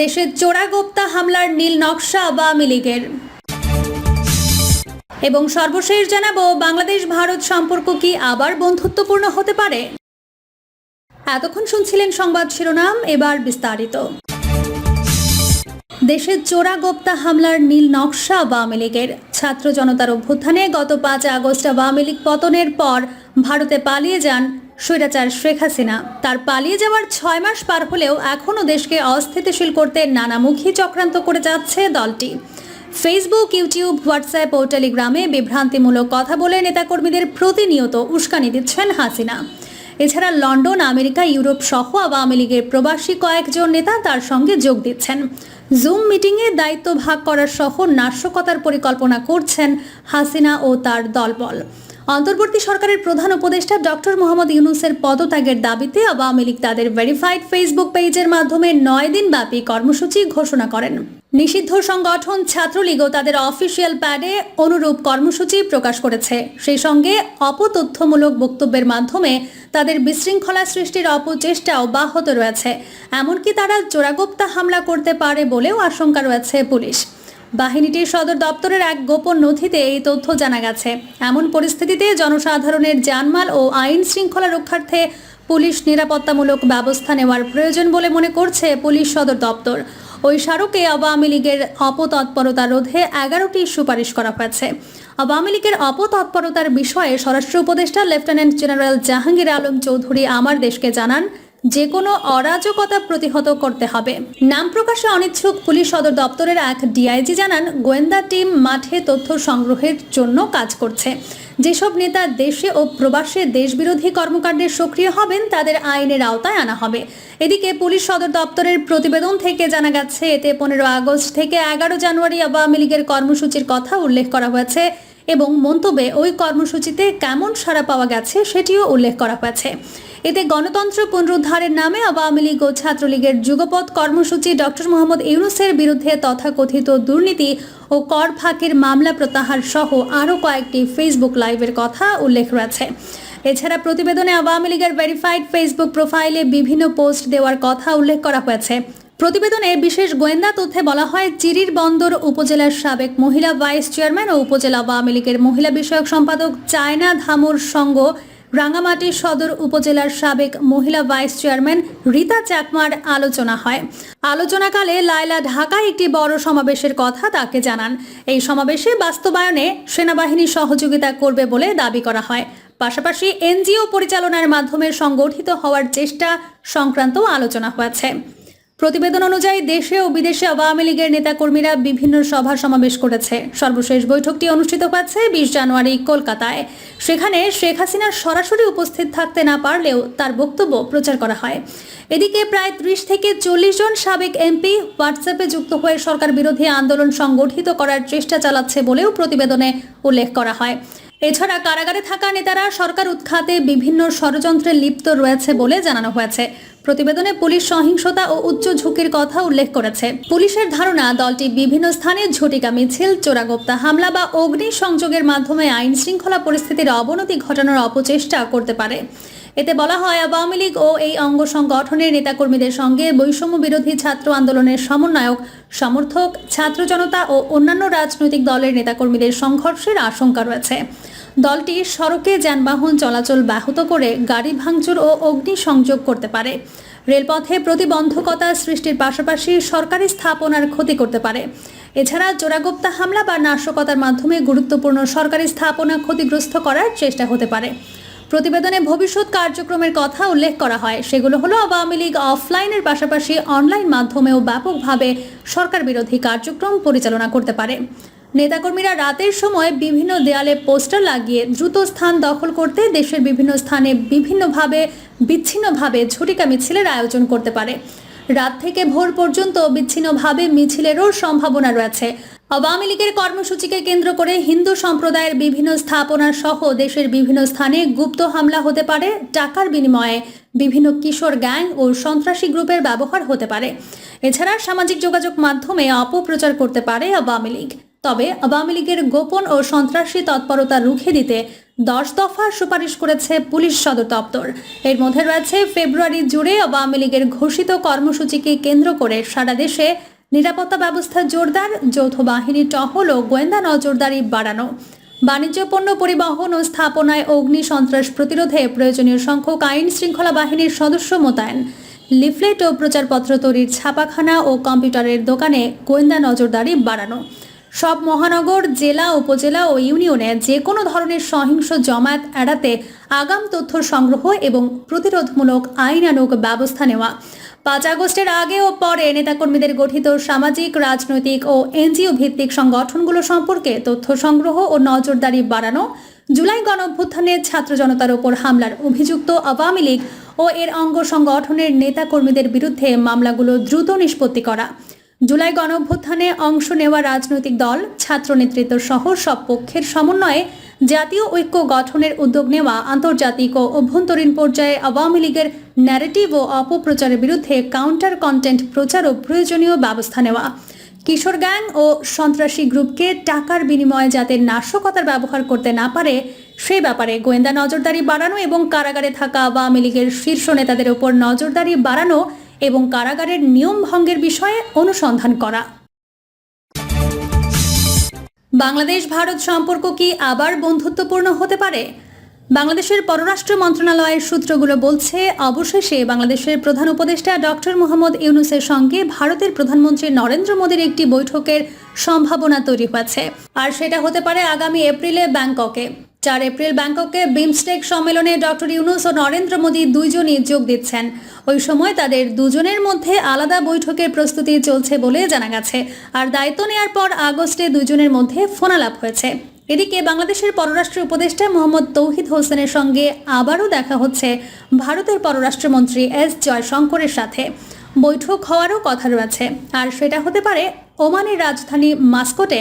দেশের চোরাগোপ্তা হামলার নীল নকশা আওয়ামী লীগের। এবং সর্বশেষ জানাব, বাংলাদেশ ভারত সম্পর্ক কি আবার বন্ধুত্বপূর্ণ হতে পারে? এতক্ষণ শুনছিলেন সংবাদ শিরোনাম, এবার বিস্তারিত। দেশের চোরা গোপ্তা হামলার নীল নকশা আওয়ামী লীগের। ছাত্র জনতার অভ্যুত্থানে গত পাঁচ আগস্ট আওয়ামী লীগ পতনের পর ভারতে পালিয়ে যান স্বৈরাচার শেখ হাসিনা। তার পালিয়ে যাওয়ার ছয় মাস পার হলেও এখনও দেশকে অস্থিতিশীল করতে নানামুখী চক্রান্ত করে যাচ্ছে দলটি। ফেসবুক ইউটিউব হোয়াটসঅ্যাপ ও টেলিগ্রামে বিভ্রান্তিমূলক কথা বলে নেতাকর্মীদের প্রতিনিয়ত উস্কানি দিচ্ছেন হাসিনা। এছাড়া লন্ডন, আমেরিকা, ইউরোপ সহ আওয়ামী লীগের প্রবাসী কয়েকজন নেতা তার সঙ্গে যোগ দিচ্ছেন। জুম মিটিংয়ে দায়িত্ব ভাগ করার সহ নাশকতার পরিকল্পনা করছেন হাসিনা ও তার দলবল। অন্তর্বর্তী সরকারের প্রধান উপদেষ্টা ডক্টর মোহাম্মদ ইউনুসের পদত্যাগের দাবিতে আওয়ামী লীগ তাদের ভেরিফাইড ফেসবুক পেজের মাধ্যমে নয় দিন ব্যাপী কর্মসূচি ঘোষণা করেন। নিষিদ্ধ সংগঠন ছাত্রলীগও তাদের অফিসিয়াল প্যাডে অনুরূপ কর্মসূচি প্রকাশ করেছে। সেই সঙ্গে অপতথ্যমূলক বক্তব্যের মাধ্যমে তাদের বিশৃঙ্খলা সৃষ্টির অপচেষ্টা অব্যাহত রয়েছে। এমনকি তারা চোরাগোপ্তা হামলা করতে পারে বলেও আশঙ্কা রয়েছে পুলিশ। বাহিনীটির সদর দপ্তরের এক গোপন নথিতে এই তথ্য জানা গেছে। এমন পরিস্থিতিতে জনসাধারণের জানমাল ও আইন শৃঙ্খলা রক্ষার্থে পুলিশ নিরাপত্তামূলক ব্যবস্থা নেওয়ার প্রয়োজন বলে মনে করছে পুলিশ সদর দপ্তর। ওই স্মারকে আওয়ামী লীগের অপতৎপরতা রোধে এগারোটি সুপারিশ করা হয়েছে। আওয়ামী লীগের অপতৎপরতার বিষয়ে স্বরাষ্ট্র উপদেষ্টা লেফটেন্যান্ট জেনারেল জাহাঙ্গীর আলম চৌধুরী আমার দেশকে জানান যে কোনো অরাজকতা প্রতিহত করতে হবে। নাম প্রকাশে অনিচ্ছুক পুলিশ সদর দপ্তরের এক ডিআইজি জানান, গোয়েন্দা টিম মাঠে তথ্য সংগ্রহের জন্য কাজ করছে। যেসব নেতা দেশে ও প্রবাসে দেশবিরোধী কর্মকাণ্ডে সক্রিয় হবেন, তাদের আইনের আওতায় আনা হবে। এদিকে পুলিশ সদর দপ্তরের প্রতিবেদন থেকে জানা গেছে, এতে পনেরো আগস্ট থেকে এগারো জানুয়ারি আওয়ামী লীগের কর্মসূচির কথা উল্লেখ করা হয়েছে এবং মন্তব্যে ওই কর্মসূচিতে কেমন সাড়া পাওয়া গেছে সেটিও উল্লেখ করা হয়েছে। এতে গণতন্ত্র পুনরুদ্ধারের নামে আওয়ামী লীগ ও ছাত্রলীগের যুগপৎ কর্মসূচি ডক্টর মোহাম্মদ ইউনুসের বিরুদ্ধে তথাকথিত দুর্নীতি ও কর ফাঁকির মামলা প্রত্যাহার সহ আরও কয়েকটি ফেসবুক লাইভের কথা উল্লেখ রয়েছে। এছাড়া প্রতিবেদনে আওয়ামী লীগের ভেরিফাইড ফেসবুক প্রোফাইলে বিভিন্ন পোস্ট দেওয়ার কথা উল্লেখ করা হয়েছে। প্রতিবেদনে বিশেষ গোয়েন্দা তথ্যে বলা হয়, চিরির বন্দর উপজেলার সাবেক মহিলা ভাইস চেয়ারম্যান ও উপজেলা আওয়ামী লীগের মহিলা বিষয়ক সম্পাদক চায়না ধামুর সঙ্গ রাঙ্গামাটি সদর উপজেলার সাবেক মহিলা ভাইস চেয়ারম্যান রীতা চাকমার আলোচনা হয়। আলোচনাকালে লায়লা ঢাকায় একটি বড় সমাবেশের কথা তাকে জানান। এই সমাবেশে বাস্তবায়নে সেনাবাহিনী সহযোগিতা করবে বলে দাবি করা হয়। পাশাপাশি এনজিও পরিচালনার মাধ্যমে সংগঠিত হওয়ার চেষ্টা সংক্রান্ত আলোচনা হয়েছে। প্রতিবেদন অনুযায়ী দেশে ও বিদেশে আওয়ামী লীগের নেতাকর্মীরা বিভিন্ন সভা সমাবেশ করেছে। সর্বশেষ বৈঠকটি অনুষ্ঠিত হয়েছে বিশ জানুয়ারি কলকাতায়। সেখানে শেখ হাসিনা সরাসরি উপস্থিত থাকতে না পারলেও তার বক্তব্য প্রচার করা হয়। এদিকে প্রায় ত্রিশ থেকে চল্লিশ জন সাবেক এমপি হোয়াটসঅ্যাপে যুক্ত হয়ে সরকার বিরোধী আন্দোলন সংগঠিত করার চেষ্টা চালাচ্ছে বলেও প্রতিবেদনে উল্লেখ করা হয়। এছাড়া কারাগারে থাকা নেতারা সরকার উৎখাতে বিভিন্ন ষড়যন্ত্রে লিপ্ত রয়েছে বলে জানানো হয়েছে। প্রতিবেদনে পুলিশ সহিংসতা ও উচ্চ ঝুঁকির কথা উল্লেখ করেছে। পুলিশের ধারণা, দলটি বিভিন্ন স্থানে ঝটিকা মিছিল, চোরাগোপ্তা হামলা বা অগ্নি সংযোগের মাধ্যমে আইন শৃঙ্খলা পরিস্থিতির অবনতি ঘটানোর অপচেষ্টা করতে পারে। এতে বলা হয়, আওয়ামী লীগ ও এই অঙ্গ সংগঠনের নেতাকর্মীদের সঙ্গে বৈষম্য বিরোধী ছাত্র আন্দোলনের সমন্বয়ক, সমর্থক ছাত্র জনতা ও অন্যান্য রাজনৈতিক দলের নেতাকর্মীদের সংঘর্ষের আশঙ্কা রয়েছে। দলটি সড়কে যানবাহন চলাচল ব্যাহত করে গাড়ি ভাঙচুর ও অগ্নিসংযোগ করতে পারে। রেলপথে প্রতিবন্ধকতা সৃষ্টির পাশাপাশি সরকারি স্থাপনার ক্ষতি করতে পারে। এছাড়া চোরাগোপ্তা হামলা বা নাশকতার মাধ্যমে গুরুত্বপূর্ণ সরকারি স্থাপনা ক্ষতিগ্রস্ত করার চেষ্টা হতে পারে। প্রতিবেদনে ভবিষ্যৎ কার্যক্রমের কথা উল্লেখ করা হয়। সেগুলো হলো, আওয়ামী লীগ অফলাইনের পাশাপাশি অনলাইন মাধ্যমেও ব্যাপকভাবে সরকার বিরোধী কার্যক্রম পরিচালনা করতে পারে। নেতাকর্মীরা রাতের সময় বিভিন্ন দেয়ালে পোস্টার লাগিয়ে দ্রুত স্থান দখল করতে দেশের বিভিন্ন স্থানে বিভিন্নভাবে, বিচ্ছিন্নভাবে ঝটিকা মিছিলের আয়োজন করতে পারে। রাত থেকে ভোর পর্যন্ত বিচ্ছিন্নভাবে মিছিলেরও সম্ভাবনা রয়েছে। আওয়ামী লীগের কর্মসূচিকে কেন্দ্র করে হিন্দু সম্প্রদায়ের বিভিন্ন স্থাপনা সহ দেশের বিভিন্ন স্থানে গুপ্ত হামলা হতে পারে। টাকার বিনিময়ে বিভিন্ন কিশোর গ্যাং ও সন্ত্রাসী গ্রুপের ব্যবহার হতে পারে। এছাড়া সামাজিক যোগাযোগ মাধ্যমে অপপ্রচার করতে পারে আওয়ামী লীগ। তবে আওয়ামী লীগের গোপন ও সন্ত্রাসী তৎপরতা রুখে দিতে দশ দফা সুপারিশ করেছে পুলিশ সদর দপ্তর। এর মধ্যে রয়েছে ফেব্রুয়ারি জুড়ে আওয়ামী লীগের ঘোষিত কর্মসূচিকে কেন্দ্র করে সারা দেশে নিরাপত্তা ব্যবস্থা জোরদার, যৌথ বাহিনী টহল ও গোয়েন্দা নজরদারি বাড়ানো। বাণিজ্য, পণ্য পরিবহন ও স্থাপনায় অগ্নি সন্ত্রাস প্রতিরোধে প্রয়োজনীয় সংখ্যক আইন শৃঙ্খলা বাহিনীর সদস্য মোতায়েন। লিফলেট ও প্রচারপত্র তৈরির ছাপাখানা ও কম্পিউটারের দোকানে গোয়েন্দা নজরদারি বাড়ানো। সব মহানগর, জেলা, উপজেলা ও ইউনিয়নে যে কোনো ধরনের সহিংস জমায়েত এড়াতে আগাম তথ্য সংগ্রহ এবং প্রতিরোধমূলক আইনানুগ ব্যবস্থা নেওয়া। পাঁচ আগস্টের আগে ও পরে নেতাকর্মীদের গঠিত সামাজিক, রাজনৈতিক ও এনজিও ভিত্তিক সংগঠনগুলো সম্পর্কে তথ্য সংগ্রহ ও নজরদারি বাড়ানো, জুলাই গণঅভ্যুত্থানে ছাত্র জনতার ওপর হামলার অভিযুক্ত আওয়ামী লীগ ও এর অঙ্গ সংগঠনের নেতাকর্মীদের বিরুদ্ধে মামলাগুলো দ্রুত নিষ্পত্তি করা। জুলাই গণঅভ্যুত্থানে অংশ নেওয়া রাজনৈতিক দল ছাত্র নেতৃত্ব সহ সব পক্ষের সমন্বয়ে জাতীয় ঐক্য গঠনের উদ্যোগ নেওয়া, আন্তর্জাতিক ও অভ্যন্তরীণ পর্যায়ে আওয়ামী লীগের ন্যারেটিভ ও অপপ্রচারের বিরুদ্ধে কাউন্টার কন্টেন্ট প্রচার ও প্রয়োজনীয় ব্যবস্থা নেওয়া। কিশোর গ্যাং ও সন্ত্রাসী গ্রুপকে টাকার বিনিময়ে যাতে নাশকতার ব্যবহার করতে না পারে, সে ব্যাপারে গোয়েন্দা নজরদারি বাড়ানো এবং কারাগারে থাকা আওয়ামী লীগের শীর্ষ নেতাদের ওপর নজরদারি বাড়ানো এবং কারাগারের নিয়ম ভঙ্গের বিষয়ে অনুসন্ধান করা। বাংলাদেশ ভারত সম্পর্ক কি আবার বন্ধুত্বপূর্ণ হতে পারে? বাংলাদেশের পররাষ্ট্র মন্ত্রণালয়ের সূত্রগুলো বলছে, অবশেষে বাংলাদেশের প্রধান উপদেষ্টা ডক্টর মোহাম্মদ ইউনুসের সঙ্গে ভারতের প্রধানমন্ত্রী নরেন্দ্র মোদীর একটি বৈঠকের সম্ভাবনা তৈরি হয়েছে। আর সেটা হতে পারে আগামী এপ্রিলে ব্যাংককে। চার এপ্রিল ব্যাংককে বিমস্টেক সম্মেলনে ডক্টর ইউনুস ও নরেন্দ্র মোদী দুইজনই যোগ দিচ্ছেন। ওই সময় তাদের দুজনের মধ্যে আলাদা বৈঠকের প্রস্তুতি চলছে বলে জানা গেছে। আর দায়িত্ব নেওয়ার পর আগস্টে দুজনের মধ্যে ফোনালাপ হয়েছে। এদিকে বাংলাদেশের পররাষ্ট্র উপদেষ্টা মোহাম্মদ তৌহিদ হোসেনের সঙ্গে আবারও দেখা হচ্ছে ভারতের পররাষ্ট্রমন্ত্রী এস জয়শঙ্করের সাথে। বৈঠক হওয়ারও কথা রয়েছে। আর সেটা হতে পারে ওমানের রাজধানী মাস্কোটে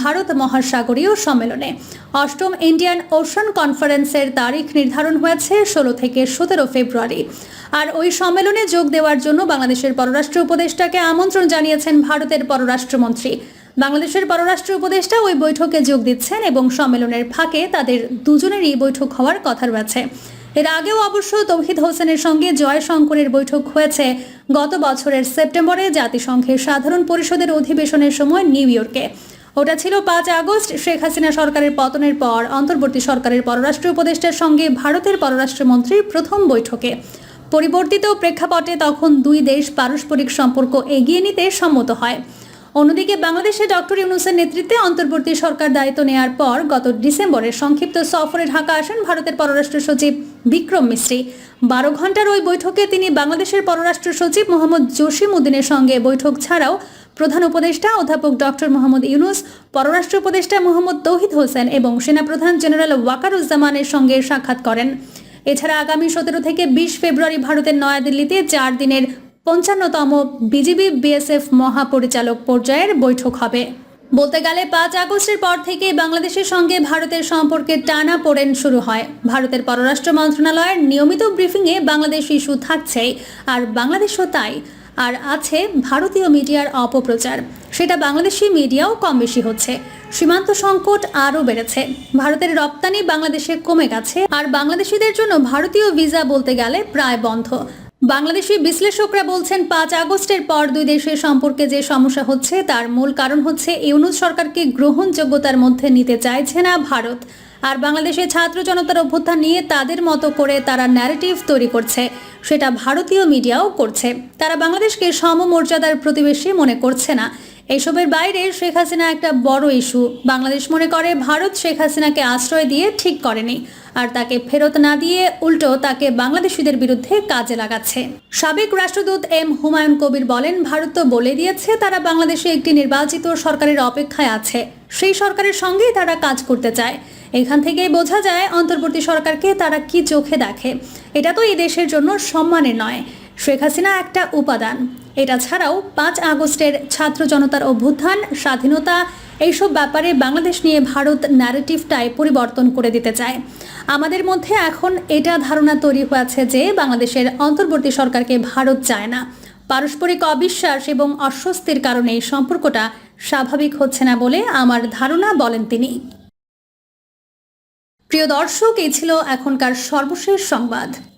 ভারত মহাসাগরীয় সম্মেলনে। অষ্টম ইন্ডিয়ান ওশান কনফারেন্সের তারিখ নির্ধারণ হয়েছে ষোলো থেকে সতেরো ফেব্রুয়ারি। আর ওই সম্মেলনে যোগ দেওয়ার জন্য বাংলাদেশের পররাষ্ট্র উপদেষ্টাকে আমন্ত্রণ জানিয়েছেন ভারতের পররাষ্ট্রমন্ত্রী। বাংলাদেশের পররাষ্ট্র উপদেষ্টা ওই বৈঠকে যোগ দিচ্ছেন এবং সম্মেলনের ফাঁকে তাদের দুজনেরই বৈঠক হওয়ার কথা রয়েছে। এর আগেও অবশ্য তৌহিদ হোসেনের সঙ্গে জয়শঙ্করের বৈঠক হয়েছে। গত বছরের সেপ্টেম্বরে জাতিসংঘের সাধারণ পরিষদের অধিবেশনের সময় নিউ ইয়র্কে। ওটা ছিল পাঁচ আগস্ট। শেখ হাসিনা সরকারের পতনের পর অন্তর্বর্তী সরকারের পররাষ্ট্র উপদেষ্টার সঙ্গে ভারতের পররাষ্ট্রমন্ত্রীর প্রথম বৈঠকে। পরিবর্তিত প্রেক্ষাপটে তখন দুই দেশ পারস্পরিক সম্পর্ক এগিয়ে নিতে সম্মত হয়। অন্যদিকে বাংলাদেশে ডক্টর ইউনুসের নেতৃত্বে অন্তর্বর্তী সরকার দায়িত্ব নেয়ার পর গত ডিসেম্বরে সংক্ষিপ্ত সফরে ঢাকা আসেন ভারতের পররাষ্ট্র সচিব বিক্রম মিশ্রি বারো ঘণ্টার ওই বৈঠকে তিনি বাংলাদেশের পররাষ্ট্র সচিব মোহাম্মদ জসিম উদ্দিনের সঙ্গে বৈঠক ছাড়াও প্রধান উপদেষ্টা অধ্যাপক ডক্টর মোহাম্মদ ইউনুস, পররাষ্ট্র উপদেষ্টা মোহাম্মদ তৌহিদ হোসেন এবং সেনাপ্রধান জেনারেল ওয়াকারুজ্জামানের সঙ্গে সাক্ষাৎ করেন। এছাড়া আগামী সতেরো থেকে বিশ ফেব্রুয়ারি ভারতের নয়াদিল্লিতে চার দিনের পঞ্চান্নতম বিজিবি বিএসএফ মহাপরিচালক পর্যায়ের বৈঠক হবে। বলতে গেলে পাঁচ আগস্টের পর থেকে বাংলাদেশের সঙ্গে ভারতের সম্পর্কে টানা পোড়েন শুরু হয়। ভারতের পররাষ্ট্র মন্ত্রণালয়ের নিয়মিত ব্রিফিংয়ে বাংলাদেশ ইস্যু থাকছেই আর বাংলাদেশও তাই। আর আছে ভারতীয় মিডিয়ার অপপ্রচার। সেটা বাংলাদেশি মিডিয়াও কম বেশি হচ্ছে। সীমান্ত সংকট আরও বেড়েছে। ভারতের রপ্তানি বাংলাদেশে কমে গেছে। আর বাংলাদেশিদের জন্য ভারতীয় ভিসা বলতে গেলে প্রায় বন্ধ। বাংলাদেশি বিশ্লেষকরা বলছেন, পাঁচ আগস্টের পর দুই দেশের সম্পর্কে যে সমস্যা হচ্ছে, তার মূল কারণ হচ্ছে ইউনুস সরকারকে গ্রহণযোগ্যতার মধ্যে নিতে চাইছে না ভারত। আর বাংলাদেশে ছাত্র জনতার অভ্যুত্থান নিয়ে তাদের মতো করে তারা ন্যারেটিভ তৈরি করছে, সেটা ভারতীয় মিডিয়াও করছে। তারা বাংলাদেশকে সমমর্যাদার প্রতিবেশী মনে করছে না। এসবের বাইরে শেখ হাসিনা একটা বড় ইস্যু। বাংলাদেশ মনে করে ভারত শেখ হাসিনাকে আশ্রয় দিয়ে ঠিক করেনি। আর তাকে ফেরত না দিয়ে উল্টো তাকে বাংলাদেশিদের বিরুদ্ধে কাজে লাগাচ্ছে। সাবেক রাষ্ট্রদূত এম হুমায়ুন কবির বলেন, ভারত তো বলে দিয়েছে তারা বাংলাদেশে একটি নির্বাচিত সরকারের অপেক্ষায় আছে। সেই সরকারের সঙ্গেই তারা কাজ করতে চায়। এখান থেকেই বোঝা যায় অন্তর্বর্তী সরকারকে তারা কি চোখে দেখে। এটা তো এই দেশের জন্য সম্মানের নয়। শেখ হাসিনা একটা উপাদান। এটা ছাড়াও পাঁচ আগস্টের ছাত্র জনতার অভ্যুত্থান, স্বাধীনতা, এইসব ব্যাপারে বাংলাদেশ নিয়ে ভারত ন্যারেটিভটাই পরিবর্তন করে দিতে চায়। আমাদের মধ্যে এখন এটা ধারণা তৈরি হয়েছে যে বাংলাদেশের অন্তর্বর্তী সরকারকে ভারত চায় না। পারস্পরিক অবিশ্বাস এবং অস্বস্তির কারণে সম্পর্কটা স্বাভাবিক হচ্ছে না বলে আমার ধারণা বলেন তিনি। প্রিয় দর্শক, এই ছিল এখনকার সর্বশেষ সংবাদ।